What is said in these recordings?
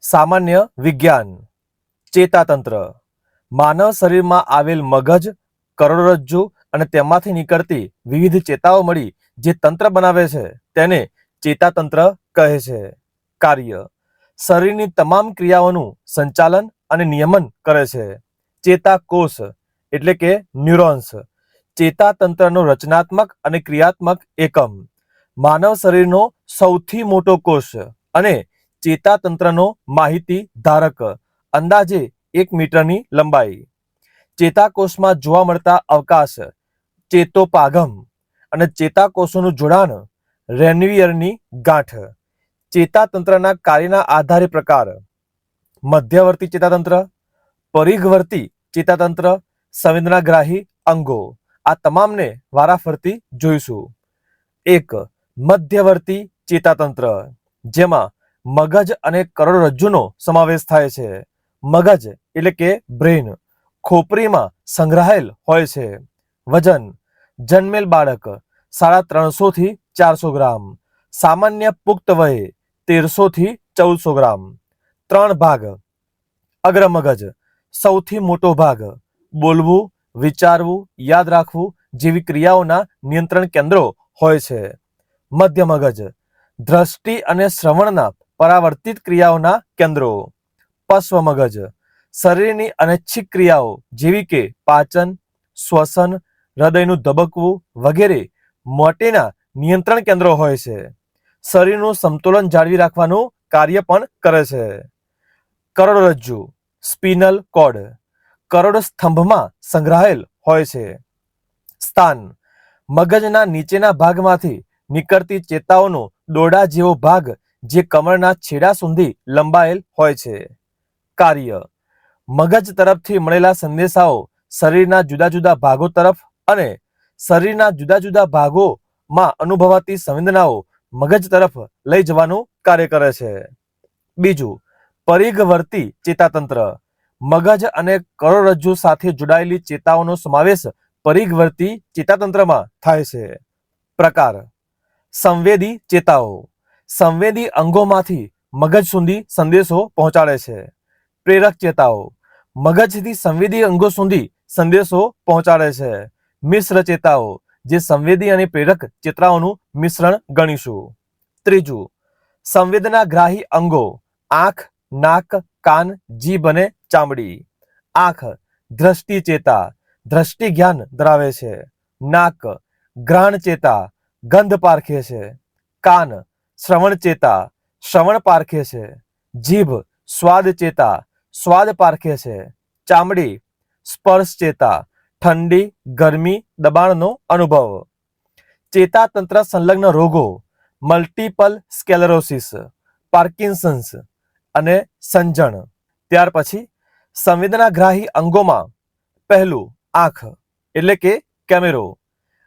સામાન્ય વિજ્ઞાન, ચેતાતંત્ર. માનવ શરીરમાં આવેલ મગજ, કરોડરજ્જુ અને તેમાંથી નીકળતી વિવિધ ચેતાઓ મળી જે તંત્ર બનાવે છે તેને ચેતાતંત્ર કહે છે. કાર્ય. શરીરની તમામ ક્રિયાઓનું સંચાલન અને નિયમન કરે છે. ચેતાકોષ એટલે કે ન્યુરોન્સ. ચેતાતંત્રનો રચનાત્મક અને ક્રિયાત્મક એકમ. માનવ શરીરનો સૌથી મોટો કોષ અને ચેતાતંત્રનો માહિતી ધારક, અંદાજે એક મીટરની લંબાઈ. ચેતાકોષમાં જોવા મળતા અવકાશ, ચેતોપાગમ અને ચેતાકોષોનું જોડાણ, રેનવિયરની ગાંઠ. ચેતાતંત્રના કાર્યના આધારે પ્રકાર, મધ્યવર્તી ચેતાતંત્ર, પરિઘવર્તી ચેતાતંત્ર, સંવેદનાગ્રાહી અંગો. આ તમામને વારાફરતી જોઈશું. એક, મધ્યવર્તી ચેતાતંત્ર, જેમાં મગજ અને કરોડરજ્જુનો સમાવેશ થાય છે. મગજ એટલે કે બ્રેઇન, ખોપરીમાં સંગ્રહાયેલ હોય છે. વજન, જન્મેલ બાળક, સાડા ત્રણસો થી ચારસો ગ્રામ. સામાન્ય પુખ્ત વયે, તેરસો થી ચૌદસો ગ્રામ. ત્રણ ભાગ. અગ્રમગજ સૌથી મોટો ભાગ. બોલવું, વિચારવું, યાદ રાખવું જેવી ક્રિયાઓના નિયંત્રણ કેન્દ્રો હોય છે. મધ્ય મગજ, દ્રષ્ટિ અને શ્રવણના પરાવર્તિત ક્રિયાઓના કેન્દ્રો. પશ્વ મગજ. શરીરની અનૈચ્છિક ક્રિયાઓ જેવી કે પાચન, શ્વસન, હૃદયનું ધબકવું વગેરે મોટેના નિયંત્રણ કેન્દ્રો હોય છે. શરીરનું સંતુલન જાળવી રાખવાનું કાર્ય પણ કરે છે. કરોડરજ્જુ. સ્પિનલ કોડ. કરોડ સ્તંભમાં સંગ્રહાયેલ હોય છે. સ્થાન. મગજના નીચેના ભાગમાંથી નીકળતી ચેતાઓનો દોરડા જેવો ભાગ જે કમળના છેડા સુધી લંબાયેલ હોય છે. કાર્ય. મગજ તરફથી મળેલા સંદેશાઓ શરીરના જુદા જુદા ભાગો તરફ અને શરીરના જુદા જુદા ભાગોમાં અનુભવાતી સંવેદનાઓ મગજ તરફ લઈ જવાનું કાર્ય કરે છે. બીજું, પરિઘવર્તી ચેતાતંત્ર. મગજ અને કરોડરજ્જુ સાથે જોડાયેલી ચેતાઓનો સમાવેશ પરિઘવર્તી ચેતાતંત્રમાં થાય છે. પ્રકાર. સંવેદી ચેતાઓ. સંવેદી અંગોમાંથી મગજ સુધી સંદેશો પહોંચાડે છે. પ્રેરક ચેતાઓ. મગજથી સંવેદી અંગો સુધી સંદેશો પહોંચાડે છે. મિશ્ર ચેતાઓ, જે સંવેદી અને પ્રેરક ચેતાઓનું મિશ્રણ ગણીશું. ત્રીજું, સંવેદનાગ્રાહી અંગો. આંખ, નાક, કાન, જીભ અને ચામડી. આંખ, દ્રષ્ટિ ચેતા. દ્રષ્ટિ જ્ઞાન ધરાવે છે. નાક ગ્રાણ ચેતા. ગંધ પારખે છે. કાન શ્રવણ ચેતા, શ્રવણ પારખે છે. જીભ, સ્વાદ ચેતા, સ્વાદ પારખે છે. ચામડી, સ્પર્શ ચેતા, ઠંડી, ગરમી, દબાણનો અનુભવ. ચેતાતંત્ર સંલગ્ન રોગો, મલ્ટિપલ સ્કેલેરોસિસ, પાર્કિન્સન્સ અને સંજણ. ત્યાર પછી, સંવેદનાગ્રાહી અંગોમાં પહેલું આંખ, એટલે કે કેમેરો.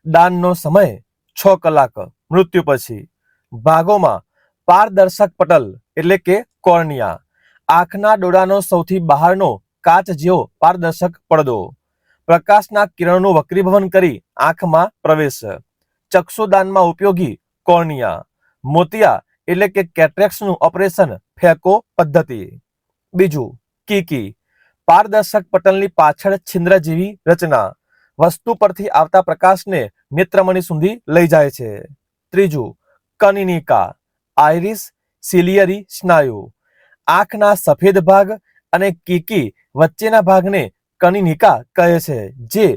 દાનનો સમય, છ કલાક. મૃત્યુ પછી. ભાગોમાં પારદર્શક પટલ એટલે કે કોર્નિયા. આંખના ડોળાનો સૌથી બહારનો કાચ જેવો પારદર્શક પડદો. પ્રકાશના કિરણોનું વક્રીભવન કરી આંખમાં પ્રવેશ. ચક્ષુદાનમાં ઉપયોગી કોર્નિયા. મોતિયા એટલે કે કેટ્રેક્સનું ઓપરેશન ફેકો પદ્ધતિ. બીજું, કીકી. પારદર્શક પટલની પાછળ છિદ્ર જેવી રચના. વસ્તુ પરથી આવતા પ્રકાશને નેત્રમણી સુધી લઈ જાય છે. ત્રીજું કનિનિકા, આઇરિસ, સિલિયરી, સ્નાયુ. આંખના સફેદ ભાગ અને કીકી વચ્ચેના ભાગને કનિનિકા કહે છે, જે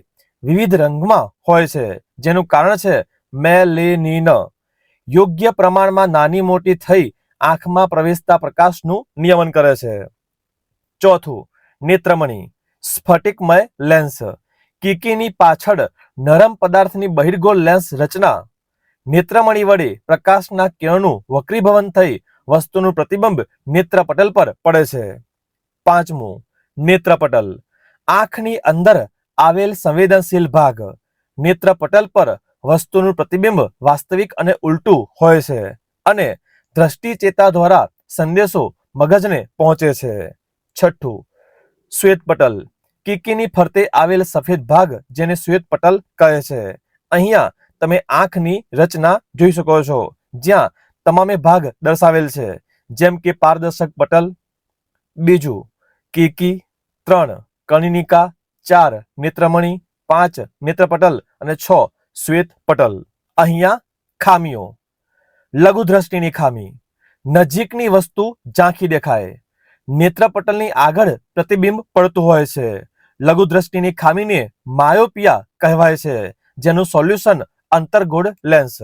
વિવિધ રંગમાં હોય છે, જેનું કારણ છે મેલેનિન. યોગ્ય પ્રમાણમાં નાની મોટી થઈ આંખમાં પ્રવેશતા પ્રકાશનું નિયમન કરે છે. ચોથું, નેત્રમણી, સ્ફટિકમય લેન્સ. કીકીની પાછળ નરમ પદાર્થની બહિર્ગોળ લેન્સ રચના નેત્રમણી વડે પ્રકાશના કિરણનું વક્રીભવન થઈ વસ્તુનું પ્રતિબિંબ નેત્રપટલ પર પડે છે. પાંચમું, નેત્રપટલ. આંખની અંદર આવેલ સંવેદનશીલ ભાગ. નેત્રપટલ પર વસ્તુનું પ્રતિબિંબ વાસ્તવિક અને ઉલટું હોય છે અને દ્રષ્ટિ ચેતા દ્વારા સંદેશો મગજને પહોંચે છે. છઠ્ઠું, શ્વેતપટલ. કીકીની ફરતે આવેલ સફેદ ભાગ જેને શ્વેતપટલ કહે છે. અહીંયા તમે આંખની રચના જોઈ શકો છો. જ્યાં તમામે ભાગ દર્શાવેલ છે. જેમ કે પારદર્શક પટલ, બીજું કીકી ત્રણ કણિનિકા ચાર નેત્રમણી, પાંચ નેત્રપટલ અને છ શ્વેત પટલ અહીંયા ખામીઓ. લઘુદ્રષ્ટિની ખામી. નજીકની વસ્તુ ઝાંખી દેખાય. નેત્રપટલની આગળ પ્રતિબિંબ પડતું હોય છે. લઘુદ્રષ્ટિની ખામીને માયોપિયા કહેવાય છે, જેનું સોલ્યુશન અંતર્ગોળ લેન્સ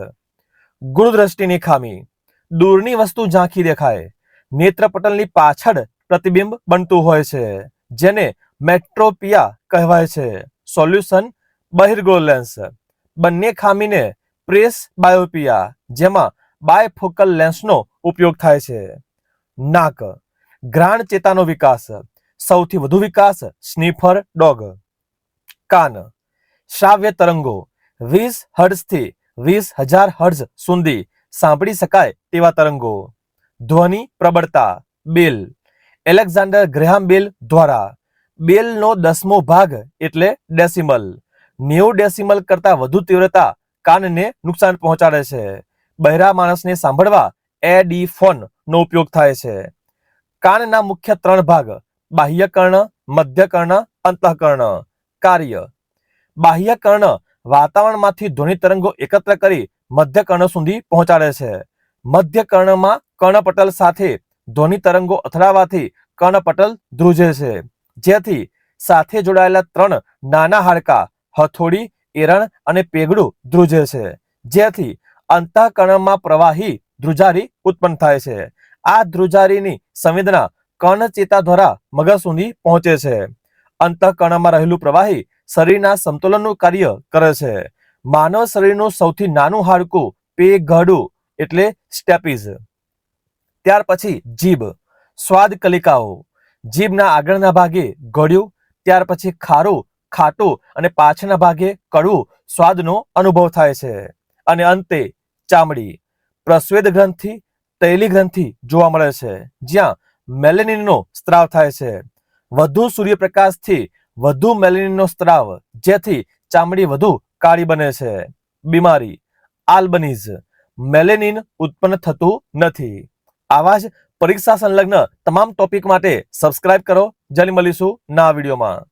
ગુરુદ્રષ્ટિની ખામી. દૂરની વસ્તુ ઝાંખી દેખાય. નેત્રપટલની પાછળ પ્રતિબિંબ બનતું હોય છે, જેને મેટ્રોપિયા કહેવાય છે. સોલ્યુશન, બહિર્ગોળ લેન્સ બંને ખામીને પ્રેસ બાયોપિયા, જેમાં બાયફોકલ લેન્સનો ઉપયોગ થાય છે. નાક. ગ્રાણ ચેતાનો વિકાસ. સૌથી વધુ વિકાસ સ્નીફર ડોગ. કાન. શ્રાવ્ય તરંગો. વીસ હર્ટ્ઝથી વીસ હજાર હર્ટ્ઝ સુધી સાંભળી શકાય તેવા તરંગો. ધ્વનિ પ્રબળતા, બેલ. એલેક્ઝાન્ડર ગ્રેહામ બેલ દ્વારા બેલનો દસમો ભાગ એટલે ડેસિમલ. નેવું ડેસિમલ કરતા વધુ તીવ્રતા કાનને નુકસાન પહોંચાડે છે. બહેરા માણસને સાંભળવા એડી ફોન નો ઉપયોગ થાય છે. કાનના મુખ્ય ત્રણ ભાગ, બાહ્યકર્ણ, મધ્યકર્ણ, અંતઃકર્ણ. કાર્ય. બાહ્ય કર્ણ વાતાવરણમાંથી ધ્વનિ તરંગો એકત્ર કરી મધ્ય કર્ણ સુધી પહોંચાડે છે. મધ્ય કર્ણમાં કર્ણપટલ સાથે ધ્વનિ તરંગો અથડાવાથી કર્ણપટલ ધ્રુજે છે. જેથી સાથે જોડાયેલા ત્રણ નાના હાડકા હથોડી, એરણ અને પેગડું ધ્રુજે છે. જેથી અંતઃકર્ણમાં પ્રવાહી ધ્રુજારી ઉત્પન્ન થાય છે. આ ધ્રુજારીની સંવેદના કર્ણચેતા દ્વારા મગજ સુધી પહોંચે છે. અંતઃકર્ણમાં રહેલું પ્રવાહી શરીરના સંતુલનનું કાર્ય કરે છે. માનવ શરીરનું સૌથી નાનું હાડકું પેગડું એટલે સ્ટેપીઝ. ત્યાર પછી જીભ. સ્વાદ કલિકાઓ. જીભના આગળના ભાગે ગળ્યું ત્યાર પછી ખારું, ખાટું અને પાછળના ભાગે કડવું સ્વાદનો અનુભવ થાય છે. અને અંતે ચામડી. પ્રસ્વેદ ગ્રંથિ, તૈલી ગ્રંથિ જોવા મળે છે, જ્યાં મેલેનિનનો સ્ત્રાવ થાય છે. વધુ સૂર્યપ્રકાશથી વધુ મેલેનિનનો સ્ત્રાવ, જેથી ચામડી વધુ કાળી બને છે. બીમારી, આલ્બનીઝ. મેલેનિન ઉત્પન્ન થતું નથી. આવા જ પરીક્ષા સંલગ્ન તમામ ટોપિક માટે સબસ્ક્રાઇબ કરો. જલ્દી મળીશું ના વિડીયોમાં.